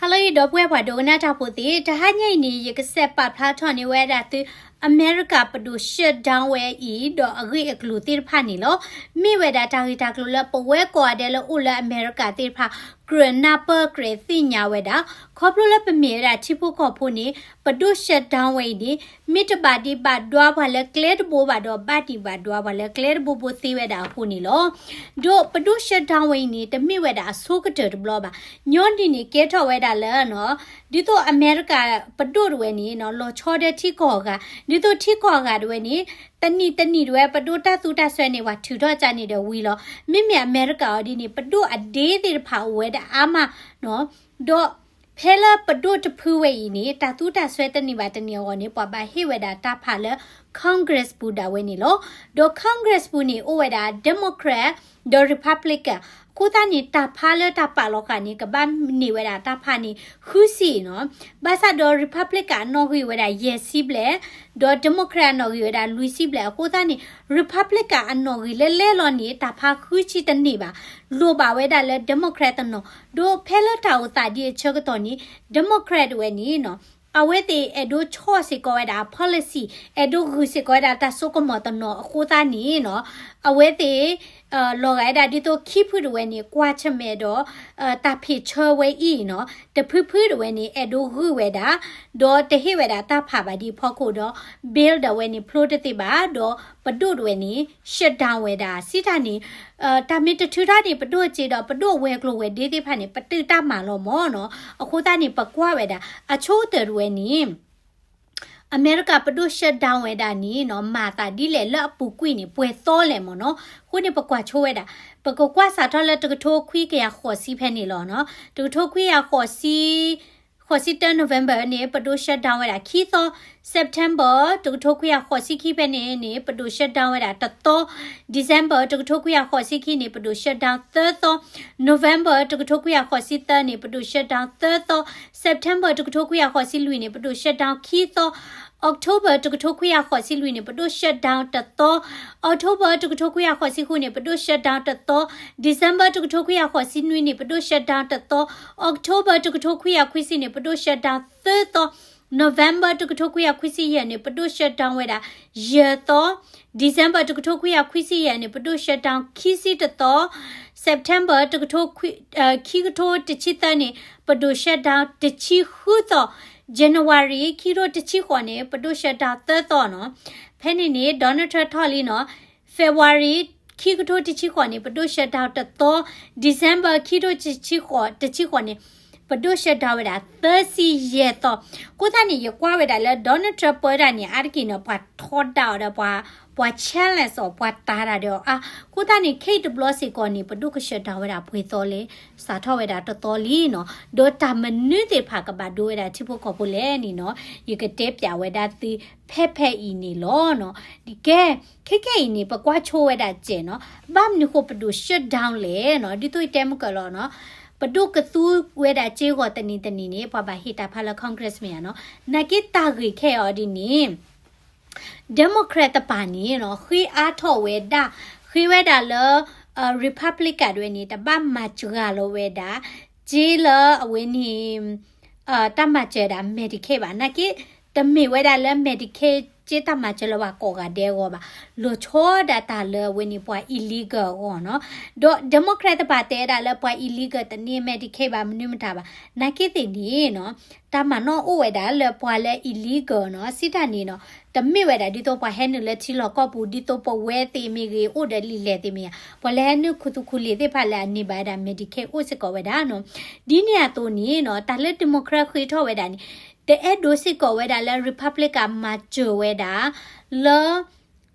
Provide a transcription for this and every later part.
ဟလိုရီတော့ပွဲဖွာဒိုနာတာပိုတီတဟညိနေရကဆက်ပဖလာထွန်နေဝဲတာသူအမေရိကပဒိုရှက်ဒေါင်းဝဲဤတော့အဂိအကလူတိဖာနေလို့မိဝဲတာတာဟီတာကလူလပဝဲကွာတယ်လို့ဦးလအမေရိကတိဖာဂရနာပါဂရသိညာဝဲတာခေါပလလပမေရာချိဖို့ခေါဖို့နေပဒိုရှက်ဒေါင်းဝဲဒီမိတပါတိပါဒွားပါလဲကလက်ဘောပါတော့ပါတိပါဒွားပါလဲကလက်ဘောဘောသိဝဲတာခုနေလို့တို့ပဒိုရှက်ဒေါင်းဝဲနေတမိဝဲတာအဆိုးကတဲ့ဘလောပါညွန်ဒီနေကဲထော်ဝဲတာလဲနော်ဒီတော့အမေရိကပဒိုဝဲနေနော်လောချောတဲ့ထိခေါ်ကဒီတော့ထိခေါ်ကတွေနေတနီတနီတွေပဒိုတသူတဆွဲနေဝထူတော့ကြနေတဲ့ဝီလောမိမြအမေရိကဒီနေပဒိုအဒေးသေးဖာဝဲတာအာမနော်တော့ဖဲလာပဒိုတဖူးဝဲဤနေတာသူတဆွဲတနေပါတနေရောနေပွားပါဟေဝဲတာတဖာလဲ Congress ပူတာဝဲနေလို့ဒေါ် Congress ပူနေအိုဝဲတာ Democrat ဒေါ် Republican ကို သားနေတာဖာလတာပါလောကနေကဘာနေဝဲတာတာဖာနေခူးစီနော်ဘာသာဒေါ် Republican နော်ဟိဝဲတာ yes စီဘလေဒေါ် Democrat နော်ဟိဝဲတာ Louis စီဘလေကိုသားနေ Republican အနော်ဟိလဲလဲလောနေတာဖာခူးချီတနေပါလိုပါဝဲတာလဲ Democrat နော်ဒိုဖဲလတာဝတာဒီချက်ကတော့နီ Democrat ဝဲနီနော်အဝဲတေအဒိုချော့စီကောဒါ policy အဒိုဂူစီကောဒါတဆုကမတနောအခုသားနီနော်အဝဲတေ အာလောဂိုင်ဒါဒီတော့ခိဖူဒဝဲနီကွာချမဲတော့အာတာဖိချောဝဲဤနော်တဖူဖူဒဝဲနီအဒိုဂူဝဲဒါဒေါ်တဟိဝဲဒါတာဖာပါဒီဖောက်ခုတော့ build ဝဲနီ flow တတိပါတော့ပဒုဒဝဲနီ shut down ဝဲဒါစီတာနီအာတာမီတထူတာဒီပဒုကြည့်တော့ပဒုဝဲကလိုဝဲဒေးသေးဖာနီပတိတမာလောမောနော်အခုသားနီပကွာဝဲဒါအချိုးတရဝဲနီ အမေရိကပဒုရှက်ဒေါင်းဝဲတာနီနော်မာတာဒီလေလအပူကွိနေပွဲသောလေမနော်ခုနေပကွာချိုးဝဲတာပကကွာစာထောလက်တကထိုးခွီးကရခေါ်စီဖဲနေလောနော်တကထိုးခွီးရခေါ်စီ ခေါ်စီတန်နိုဝင်ဘာနေပဒုရှက်ဒေါင်းဝဲတာခီသော September တကထိုးခွေရခေါ်စီခိပဲနေနေပဒု shut down ရတာတတော် December တကထိုးခွေရခေါ်စီခိနေပဒု shut down သသော November တကထိုးခွေရခေါ်စီသနေပဒု shut down သသော September တကထိုးခွေရခေါ်စီလူနေပဒု shut down ခီသော October တကထိုးခွေရခေါ်စီလူနေပဒု shut down တတော် October တကထိုးခွေရခေါ်စီခုနေပဒု shut down တတော် December တကထိုးခွေရခေါ်စီနွေနေပဒု shut down တတော် October တကထိုးခွေရခွေစီနေပဒု shut down သသော November တကထိုခွေရခွစီရနေပတု shut down ဝဲတာရတော့ December တကထိုခွေရခွစီရနေပတု shut down ခီစီတတော့ September တကထိုခွေခီကထိုတချီတနေပတု shut down တချီခုတော့ January ခီရိုတချီခေါ်နေပတု shut down သတော့နော်ဖဲနေနေ Donald Trump ထော်လီနော် February ခီကထိုတချီခေါ်နေပတု shut down တတော့ December ခီရိုတချီခေါ်တချီခေါ်နေ ပဒုရှက်ဒါဝဒါ30ရက်တော့ကိုသားနေရကွာဝဒါလဲဒေါ်နယ်ထရပေါ်ဒါနေအာကိနပွားထော်ဒါတော့ပွားပွား challenge ဆိုပွားတာတာတော့အာကိုသားနေခိတ်ဘလော့စီကောနေပဒုကရှက်ဒါဝဒါဖွေတော်လေစာထောဝဒါတော်တော်လီနော်ဒေါ်တာမနွေတေဖာကဘာဒိုဝဒါချိဖို့ခေါ်ဖို့လဲနီနော်ယကတဲ့ပြဝဒါသီဖက်ဖက်ဤနေလောနော်ဒီကဲခိခိဤနေပကွာချိုးဝဒါကျင်နော်ဘာမနခုပဒု shut down လေနော်ဒီတွေ့တဲမကလောနော် ပဒုကသူဝဲတာချေကိုတနီတနီနေပပဟီတာဖလာကွန်ဂရက်မြန်နော်နကိတာဂိခဲအော်ဒီနီဒီမိုကရက်တပါနီနော်ခွေအားထော်ဝဲတာခွေဝဲတာလောရီပတ်ဘလစ်ကတွေနေတပတ်မချူကလောဝဲတာဂျီလာအဝင်းနီအာတမချေတာမက်ဒီကေပါနကိ တမေဝဲတာလဲမက်ဒီကေကျေတမချလဝကောကတဲ့ကောပါလိုချောဒတာလဝင်းနီပွား illegal ကောနော်ဒို democrat ပါတဲ့တာလပွား illegal တနေ medicaid ပါမနုမတာပါနိုင်ကိတဲ့နေနော်တာမနော်အိုဝဲတာလပွားလဲ illegal နော်စစ်တာနေနော်တမိဝဲတာဒီတော့ပွားဟဲနလက်ချီလောကောပူဒီတော့ပဝဲတေမီကြီးအိုဒလီလေတေမီပလဲနုခုတုခုလီတဲ့ဖလာနေပါတာ medicaid အိုစကောဝဲတာနော်ဒီနေရတော့နေနော်တာလက် democrat ခွေထောဝဲတာနေ တဲ့အဲ့ဒိုစစ်ကောဝဲတာလဲ republic ကမချိုဝဲတာလော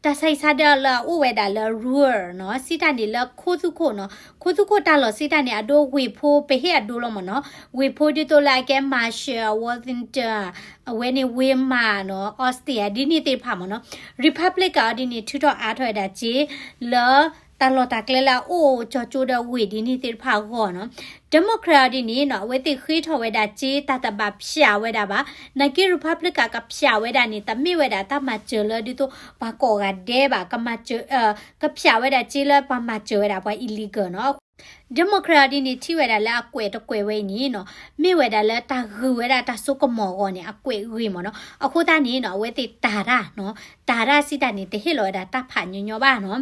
တဆိုင်စားတယ်လာဥဝဲတာလာ rule နော်စိတနေလာခိုးစုခိုနော်ခိုးစုခိုတာလောစိတနေအဒိုဝေဖိုးပေဟဲအဒိုလောမနော်ဝေဖိုးဒီတိုလာကဲမာရှယ်ဝါသင်တာအဝဲနေဝေမာနော်အော်စတရီယာဒီနေတေဖာမနော် republic ကဒီနေထူတော့အားထွက်တာကြီးလာ တလော်တာကလလာအိုချောချိုးတဲ့ဝေဒီနေတေဖာခေါ်နော်ဒီမိုကရက်ဒီနေနော်ဝဲတိခေထော်ဝဲတာဂျေတတဘဖြာဝဲတာပါနဂီရီပတ်ဘလစ်ကကဖြာဝဲတာနေတမိဝဲတာတမချေလဒီတော့ဘာကောကဒဲပါကမချေကဖြာဝဲတာဂျေလပါမချေဝဲတာပွား illegal နော် ဒီမိုကရက်ဒီနေထိဝဲတာလဲအကွဲတကွဲဝဲနီနော်မိဝဲတာလဲတာဂူဝဲတာတာဆုကမောကောနေအကွဲဝေးမနော်အခုတာနေနော်ဝဲတိတာရနော်တာရစီတာနေတဟိလောတာတဖာညညောပါနော်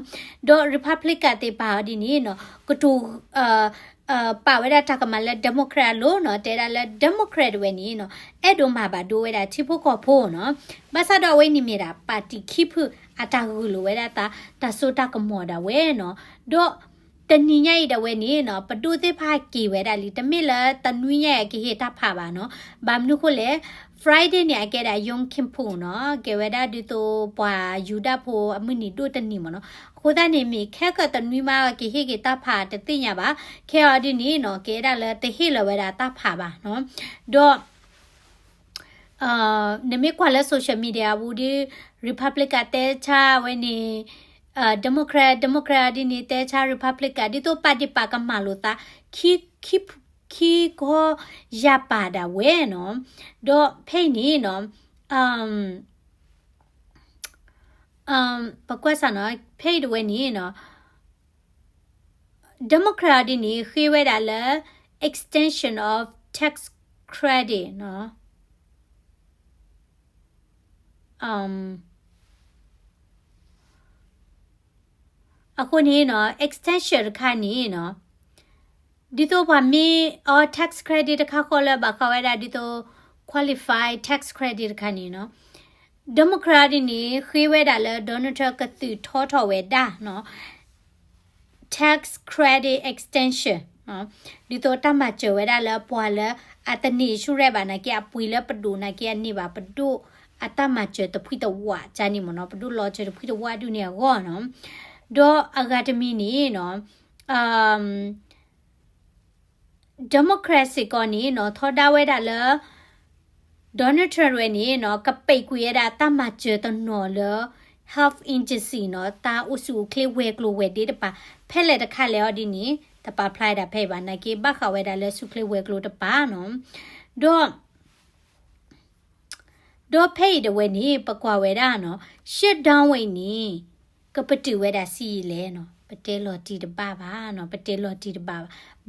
ဒေါ်ရီပတ်ဘလစ်ကတေပါဒီနေနော်ကတူအာအာပါဝဲတာတကမလဲဒီမိုကရက်လို့နော်တဲတာလဲဒီမိုကရက်ဝဲနီနော်အဲ့ဒိုမှာပါဒိုဝဲတာချိဖို့ခေါ်ဖို့နော်ဘာသာတော့ဝဲနေမြတာပါတီခိဖအတာဂူလိုဝဲတာတာဆိုတာကမောတာဝဲနော်ဒေါ် တနိညိုက်တဝဲနေနော်ပတူသေးဖာကီဝဲတာလီတမစ်လာတနွိညိုက်ကီဟေတာဖာပါနော်ဘာမနုခုလေ Friday เนี่ยแกได้ยงคิมพูเนาะแกเวดาดิโตปวายูดาโพอมุนี่ตุตะนี่มเนาะခိုးတဲ့နေမီခဲကတနွီမာကေဟေကေတဖာတသိညာပါခဲအဒီနီနော်ကေဒါလဲတဟိလဝဲတာတဖာပါနော်တော့အာနမေကွာလဲ social media ဘူးဒီ republic ကတဲချဝဲနေအာဒီမိုကရက်ဒီမိုကရက်ဒီနေတဲချ republic ကဒီတော့ပါတီပါကမလို့တာခီခီခီကိုရပါတာဝဲနော်တော့ဖိနေနော်အမ်အမ်ပကွက်ဆာနော်ဖိဒဝဲနေနော် democrat ဒီနေခေဝဲတာလဲ extension of tax credit နော် um အခုနေနော် extension ခါနေနော်ဒီတော့ဗာမီ or tax credit တခါခေါ်လာဘာခဝဲတာဒီတော့ qualify tax credit ခါနေနော် democrat နေခေဝဲတာလဲ donald trump ကတူထောထောဝဲတာနော် tax credit extension နော်ဒီတော့တမချဝဲတာလဲပွာလဲအတနီရှုရဲပါနာကပွေလဲပဒူနာကနေပါပဒူအတမချတဖွိတဝါဂျာနီမနော်ပဒူလောချတဖွိတဝါဒူနေကောနော် ဒေါ်အဂါဒမီနီနော်အမ်ဒီမိုကရေစီကောနီနော်ထော်ဒါဝဲတာလဲဒေါ်နယ်ထရဝဲနီနော်ကပိတ်ကွေရတာတမချတနော်လဲ half agency နော်တာဥစုကလေးဝဲကလိုဝဲဒီတပါဖဲလက်တခါလေော်ဒီနီတပါဖလိုက်တာဖဲပါနကေဘခဝဲတာလဲစုကလေးဝဲကလိုတပါနော်ဒေါ်ဒေါ်ဖေးတဝဲနီပကွာဝဲတာနော် shut down ဝဲနီ ကပတူဝဲတာစီလဲနော်ပတဲလော်တီတပါပါနော်ပတဲလော်တီတပါ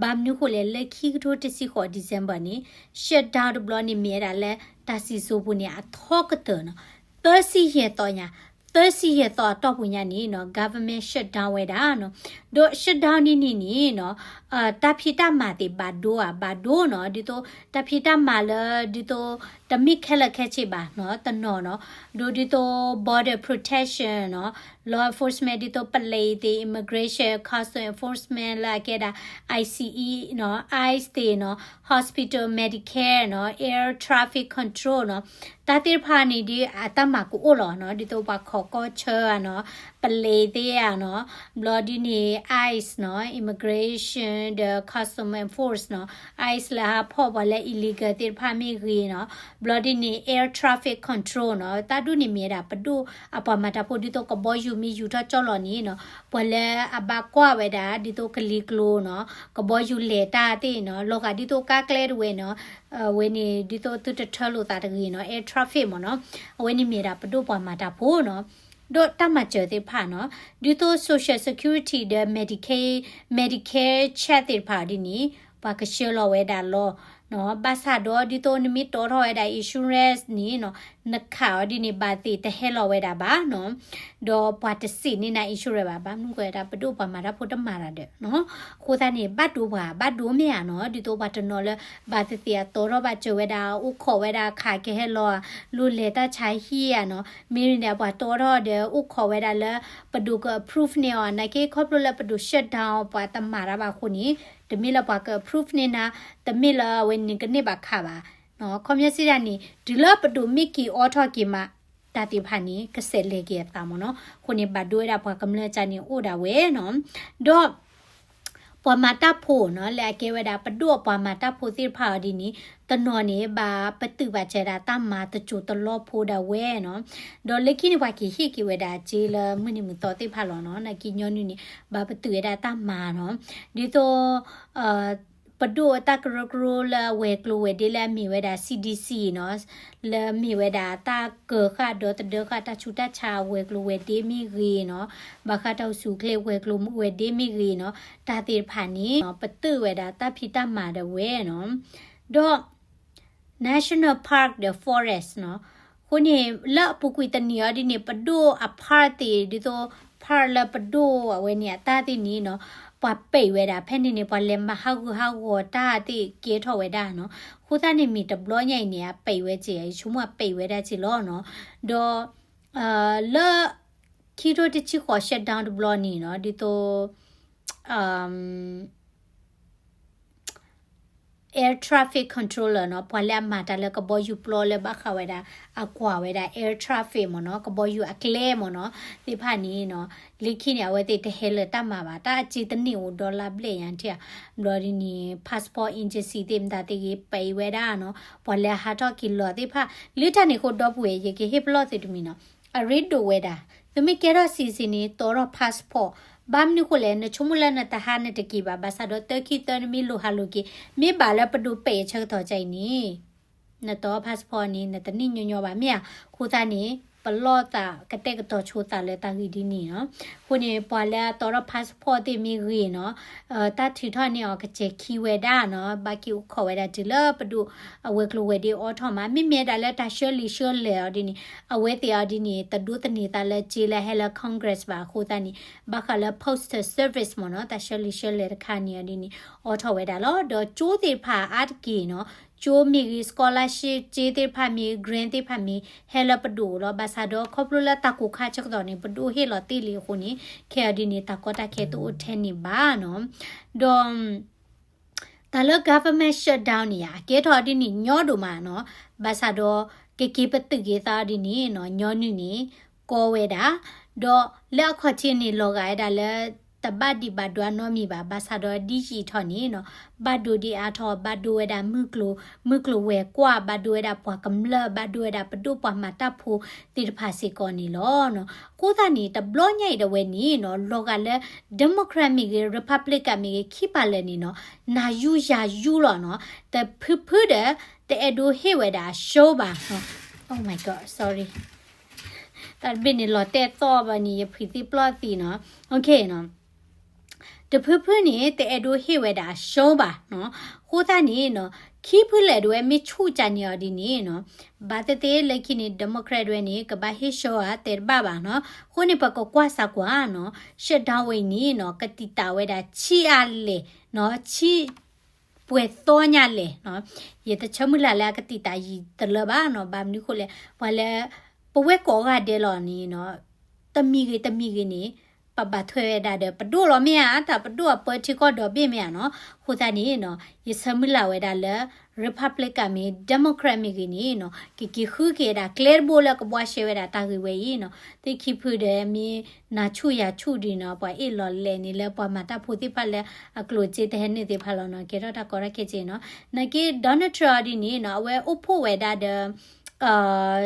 ဘာမနုခိုလေလက်ခီကထိုတစီခေါ်ဒီဇင်ဘာနီ shut down ဘလော်နီမြေတာလဲတာစီဆိုဘူးနီအထောကတဲ့နော်သစီရတော့ညာသစီရတော့တော့ပညာနီနော် government shut down ဝဲတာနော်ဒို shut down နီနီနီနော် အာတဖီတမာတိဘာဒိုอ่ะဘာဒိုနော်ဒီတော့တဖီတမာလဒီတော့တမိခဲလက်ခဲချစ်ပါနော်တနော်နော်ဒိုဒီတော့ border protection နော် law enforcement ဒီတော့ပလေတီ immigration custom enforcement လာခဲ့တာ ICE နော် ICE တေနော် hospital medicare နော် air traffic control နော်တာတိဖာနေဒီအတမကူအိုလောနော်ဒီတော့ပါခေါ်ကောချာနော် ပလေတေးရနော် bloody နေ ICE နော် immigration the custom enforce နော် ICE လာဖော်ပါလေ illegal တိဖာမိခေနော် bloody နေ air traffic control နော်တာတုနေမြေတာပတုအပမတာဖို့ဒီတော့ကဘောယူမီယူထကြော်လော်နေနော်ဘလဲအဘကွာဝဲတာဒီတော့ကလီကလိုနော်ကဘောယူလေတာတိနော်လောကဒီတော့ကကလဲဝဲနော်အဝဲနေဒီတော့တူတထလို့တာတကြီးနော် air traffic မနော်အဝဲနေမြေတာပတုပေါ်မှာတာဖို့နော် တော့တမကျတဲ့ဖာနော်ဒီတော့ social security တဲ့ medicaid medicare chat တဲ့ဖာဒီနီပါကရှေလောဝဲတာလော နော်ဘာသာတော့ဒီတော့နမီတော်ထော်ရတဲ့ insurance နီနော်နခါဒီနေပါတိတဟဲလောဝဲတာပါနော်ဒေါ်ပွားတစီနေနိုင် insurance ပါဘာမှုကွယ်တာပတို့ပါမှာတာဖို့တမာတာတဲ့နော်ခိုးသားနေဘတ်တို့ပါဘတ်တို့မြာနော်ဒီတော့ဘတ်နော်လဲဘာတိတတော်တော့ဘတ်ကြဝဲတာဥခေါ်ဝဲတာခါကဲဟဲလောလူလေတာချိုင်ဟီရနော်မီရနေဘတ်တော်တော့တဲ့ဥခေါ်ဝဲတာလဲပဒုက proof နေော်နကေခေါပလိုလဲပဒု shut down ပွားတမာတာပါခုနီ တမီလာပါက proof နေနာတမီလာဝင်းနေကနေပါခါပါနော်ကွန်မြစီရနီဒီလပဒူမီကီအော်ထော်ကီမာတာတိဖာနီကစဲလေကေတာမနော်ခုနေဘဒွေရာပါကမလချာနီအိုဒါဝဲနော်ဒေါ် ပဝမာတာဖို့နော်လဲကေဝဒါပဒုပဝမာတာဖို့သိဖာဒီနီတနော်နေပါပတုပါချေတာတမတချူတလောဖို့ဒါဝဲနော်ဒေါ်လက်ခိနေဝါကီဟိကေဝဒါဂျေလမနိမတော်သိဖာလောနော်နကီညောနုနီဘာပတုရတာတမနော်ဒီတော့အာ ပပဒိုတကရကရိုလာဝဲကလိုဝဲဒီလာမီဝဲဒါ CDC နော်လာမီဝဲဒါတာကခါဒတ်ဒခါတချူတချာဝဲကလိုဝဲဒီမီရီနော်ဘခါတောက်စုကလေဝဲကလိုဝဲဒီမီရီနော်တာတိဖာနီနော်ပတုဝဲဒါတဖိတမာဒဝဲနော်တော့ National Park the Forest နော်ခုနေလာပုကွေတနီရဒီနေပဒိုအဖာတီဒီတော့ဖာလာပဒိုဝဲနေတာတိနီနော် ပပိဝဲတာဖဲနေနေပလဲမဟောက်ဟောက်ဝတာတိကေထော်ဝဲတာနော်ခိုးသားနေမီတဘလညိုင်နေရပိဝဲချေရှုမပိဝဲတာချီလောနော်ဒေါ်အာလာခီရိုတချီခေါ်ရှက်ဒေါင်းဒဘလနီနော်ဒီတော့အမ် air traffic controller เนาะพอแล้วมาแต่แล้วก็บ่อยู่ปลอเลยบ่เข้าไว้ดาอากว่าไว้ดา air traffic หมอเนาะก็บ่อยู่อะเคลหมอเนาะที่ผ่านนี้เนาะลิขิเนี่ยไว้ติเฮเลตมาบาตาจิตนิวดอลลาร์เบลยันเทียดอดินี passport agency เต็มตาติไปไว้ดาเนาะพอแล้วหาทอกิโลที่ผ่าลิทานี่โคดอบเวเยเกเฮปลอติตมีเนาะa read do weda သမိကေရစီစီနီတော်ရ passport ဘာမနခုလဲနချုံမလနတဟာနတကီပါဘာသာတော့တခိတနမီလိုဟာလိုကီမေဘာလပဒုပေချက်တော်ချိုင်နီနတော့ passport နီနတနိညညောပါမြခိုးသားနီ ပလော့တာကတဲ့ကတော့ချိုတာလဲတာဂီဒီနီနော်ခုနေပွာလဲတော်ရ passport တိမီရီနော်အဲတာထီထနေအောင်ကချေခီဝဲဒါနော်ဘာကီခေါ်ဝဲဒါဒီလပဒုအဝဲကလိုဝဲဒီအော်ထော်မမိမြဲဒါလဲတာရှယ်လီရှယ်လဲဒီနီအဝဲတရားဒီနီတဒုတနေတာလဲဂျီလဲဟဲလာကွန်ဂရက်စ်ပါခိုးတာနီဘာခလာ postal service မနော်တာရှယ်လီရှယ်လဲခါနီဒီနီအော်ထော်ဝဲဒါလောတော့ကျိုးတိဖာ အတ်ကီနော်ကျိုးမီရီ scholarship ကျေးတဲ့ဖာမီ grant တဲ့ဖာမီ help ပဒူလောဘာသာတော့ခေါပလလတကူခါချက်တော်နေပဒူဟေလောတီလီခုနီခဲဒီနီတကောတာခဲတူထဲနေပါနော်ဒေါ်တလ government shutdown နေရကဲတော်ဒီနီညောဒူမာနော်ဘာသာတော့ကေကေပတကေသားဒီနီနော်ညောနီနီကောဝဲတာဒေါ်လက်ခွချင်းနီလောကရတာလဲ တပတ်ဒီဘတ်ဒွာနောမီပါဘာသာတော့ဒီချီထော်နေနော်ဘတ်ဒိုဒီအားထော်ဘတ်ဒိုဝဲတာမုကလိုမုကလိုဝဲကွာဘတ်ဒိုဝဲတာပွားကမလဘတ်ဒိုဝဲတာပတုပွားမတာဖိုတိတဖာစီကောနီလောနော်ကိုသာနီတဘလညိုက်တဝဲနီနော်လောကလဲဒီမိုကရက်မီရီပဘလစ်ကမီခိပါလဲနီနော်နာယူယာယူလောနော်တဖဖတဲ့တဲ့အဒိုဟေဝဲတာရှိုးပါနော် oh my god sorry ตัดเป็นนี่หลอแต่ต่อบันนี้พริติปลอดตีเนาะโอเคเนาะ တဖဖနေတဲ့အဲ့ဒိုဟေဝဲတာရှုံးပါနော်ခိုးသားနေနော်ခီးဖလဲတွေမချူချန်ရဒီနေနော်ဘာတတဲ့လက်ခိနေဒီမိုကရက်တွေနေကဘာဟေရှောအတဲဘာပါနော်ခိုးနေပကကွာစကွာနော်ရှက်ဒေါင်းဝိနေနော်ကတိတာဝဲတာချီအားလေနော်ချီပွဲတော့ညလေနော်ရေတချမလာလာကတိတာရီတလဘာနော်ဘာမနုခိုလေဘာလဲပဝဲကောကတဲလော်နီနော်တမီကြီးတမီကြီးနေ ပပထွဲဒါတဲ့ပဒိုလောမယာတာပဒိုပတိကောတော့ပြမရနော်ဟိုတနီနော်ယစမလာဝဲဒါလဲ republic ကမီ democrat မီကနီနော်ကီကီခုကေဒါ clear ဘိုလကဘွားရှေဝဲဒါတာဂီဝဲယီနော်တိခိဖူတဲ့မီနာချူရချူဒီနော်ပွာအေလော်လဲနီလဲပွာမတာဖူတိဖက်လဲအကလိုချေတဲ့နေတိဖက်လောနော်ကေတော့တာကောရကေချေနော်နကေ donald trump ဒီနီနော်ဝဲအဖို့ဝဲဒါတဲ့အာ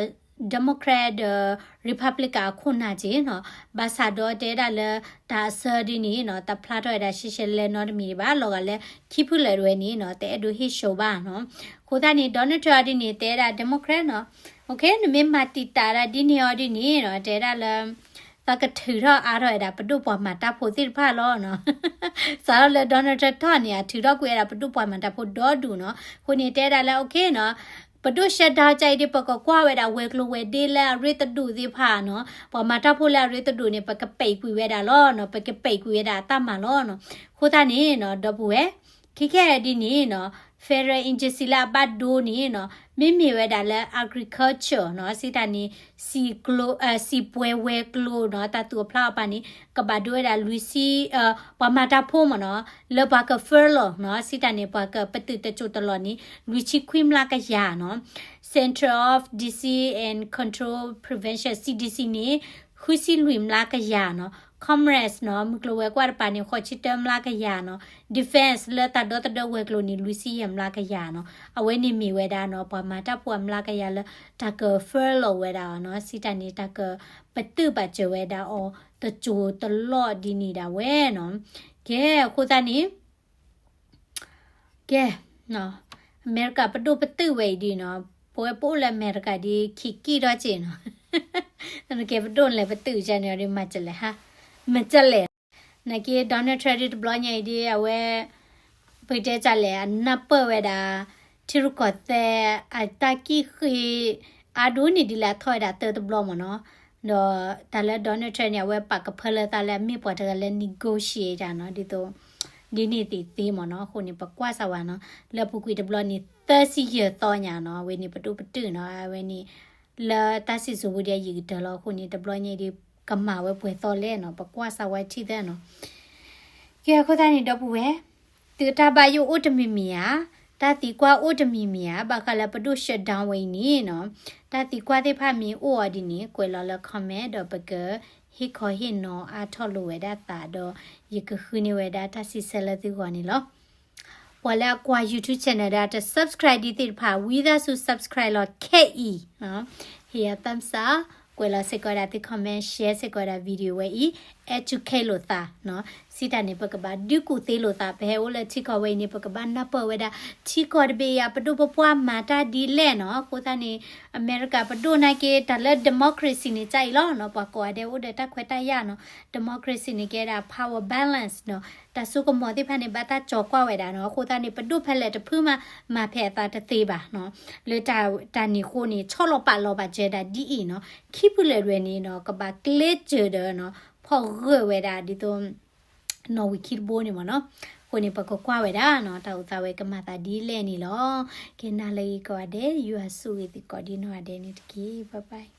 democrat uh, republic ကခုနာကြီးနော်ဘာသာတော့တဲတာလဲဒါဆာဒီနီနော်တဖလာတော့ဒါရှိရှိလဲနော်မီပါလောကလဲခိဖူလဲရွယ်နီနော်တဲအဒူဟိရှိုပါနော်ခိုတာနီဒေါ်နယ်ထရာဒီနီတဲတာ democrat နော်โอเคနမေမာတီတာရာဒီနီအော်ဒီနီနော်တဲတာလဲတကထူရအားရတာပတုပွားမှာတဖို့တိဖာလောနော်စားရလေဒေါ်နယ်ထရာနေထူတော့ကွေရပတုပွားမှာတဖို့ဒေါ်ဒူနော်ခုနေတဲတာလဲโอเคနော် ပဒုရှက်ဒါကြိုက်တဲ့ပကကွာဝဲတာဝဲကလိုဝဲဒေးလာရစ်တဒူစီဖာနော်ပေါ်မှာတဖို့လာရစ်တဒူနေပကပိတ်ကွေဝဲတာလောနော်ပကပိတ်ကွေတာတတ်မှာလောနော်ခိုးတာနေနော်ဒဘဝဲခိခဲဒီနေနော် federal agency လာဘတ်ဒိုနေနော်မိမိဝဲတာလဲ agriculture နော်စိတာနေစီကလိုအစီပွဲဝဲကလိုနော်တတူဖလာပါနေကဘာဒိုတာလူစီအပမာတာဖိုးမနော်လဘကဖာလောနော်စိတာနေပကပတူတချိုတလောနီလူချီခွိမလာကရနော် Center of Disease and Control Prevention CDC နေခုစီလူမလာကရနော် comrades နော်မကလိုဝဲကွာပါနေခေါ်ချစ်တမ်လာကရနော် defense လတာဒတ်ဒဝဲကလိုနီလူစီယမ်လာကရနော်အဝဲနေမီဝဲဒါနော်ပမာတာပွမ်လာကရလတကဖာလောဝဲဒါနော်စီတနီတကပတုပကြဝဲဒါအော်တချိုတလော့ဒီနေတာဝဲနော်ကဲခိုးတနီကဲနော်အမေရိကပဒုပတုဝေဒီနော်ပွဲပိုးလက်အမေရိကဒီခိကီတော့ကျင်နော်တကယ်ပဒုလည်းပတုဇန်နဝါရီမှာကျလဲဟာ မကျလဲနကေဒေါနယ်ထရဒစ်ဘလော့ညိုင်ဒီအဝဲပိတဲကြလဲနပ်ပဝဲတာချီရုကတဲ့အတကီခီအဒူနီဒီလာထွိုက်တာတဲတဘလော့မနော်တော့ဒါလည်းဒေါနယ်ထရညဝဲပကဖလဲတာလည်းမြေပေါ်တယ်လည်း negotiate တာနော်ဒီတော့ဒီနေ့တီသေးမနော်ခုနေပကွာဆာဝါနော်လက်ပူကွေတဘလနီ30 year တော့ညာနော်ဝေနေပတုပတုနော်ဝေနေလာတဆီဆိုဝဒီရီတလောခုနေတဘလညေဒီ ကမာဝဲပွဲတော်လဲနော်ပကွာဆာဝါချီတဲ့နော်ကဲခုတိုင်းနေတော့ဘူးဝဲတူတာဘယိုအိုတမီမီယာတာတီကွာအိုတမီမီယာဘာကလာပတုရှက်ဒေါင်းဝိနေနော်တာတီကွာတဲ့ဖမီအိုအဒီနေကွယ်လာလခမဲတော့ပကဟိခေါ်ဟိနော်အာထော်လိုဝဲတာတာတော့ယကခုနေဝဲတာတဆီဆဲလတူခေါ်နေလောဝလာကွာ YouTube channel ဒါတ subscribe ဒီတိဖာ with us to subscribe လော KE နော် here thumbs up ကွယ်လာစကောတာတိ comment share စကောတာ video ဝဲ educate လို့သာနော်စီတနေပကဘာဒုကုသေးလို့သာဘဲဝလဲချီခေါ်ဝဲနေ ပကဘာနပဝဲတာချီခေါ်တပေရပတုပပွားမာတာဒီလဲနော်ကိုသားနေအမေရိကပတုနိုင်ကေဒါလက် democracy နေကြိုက်လောနော်ပကွာတဲ့ဝတဲ့တက်ခွဲတိုက်ရနော် democracy နေကေတာ power balance နော်တဆုကမောတိဖက်နေဘတာကြောကွာဝဲတာနော်ကိုသားနေပတုဖက်လက်တဖူးမမဖဲတာတသေးပါနော်လေတာတာနေခိုးနေချောလောပါလောပါကျဲတာဒီအီနော်ခိပူလေရွေနေနော်ကပါကလစ်ကျတယ်နော်ဖော်ရွေဝဲတာဒီတော့ နော်ဝီခိဘိုးနေမနော်ကိုနေပကကွာဝဲတာနော်တောက်သားဝဲကမတာဒီလဲနေလောကဲနာလေးကွာတဲ့ you are so with the coordinator နေတကီ bye bye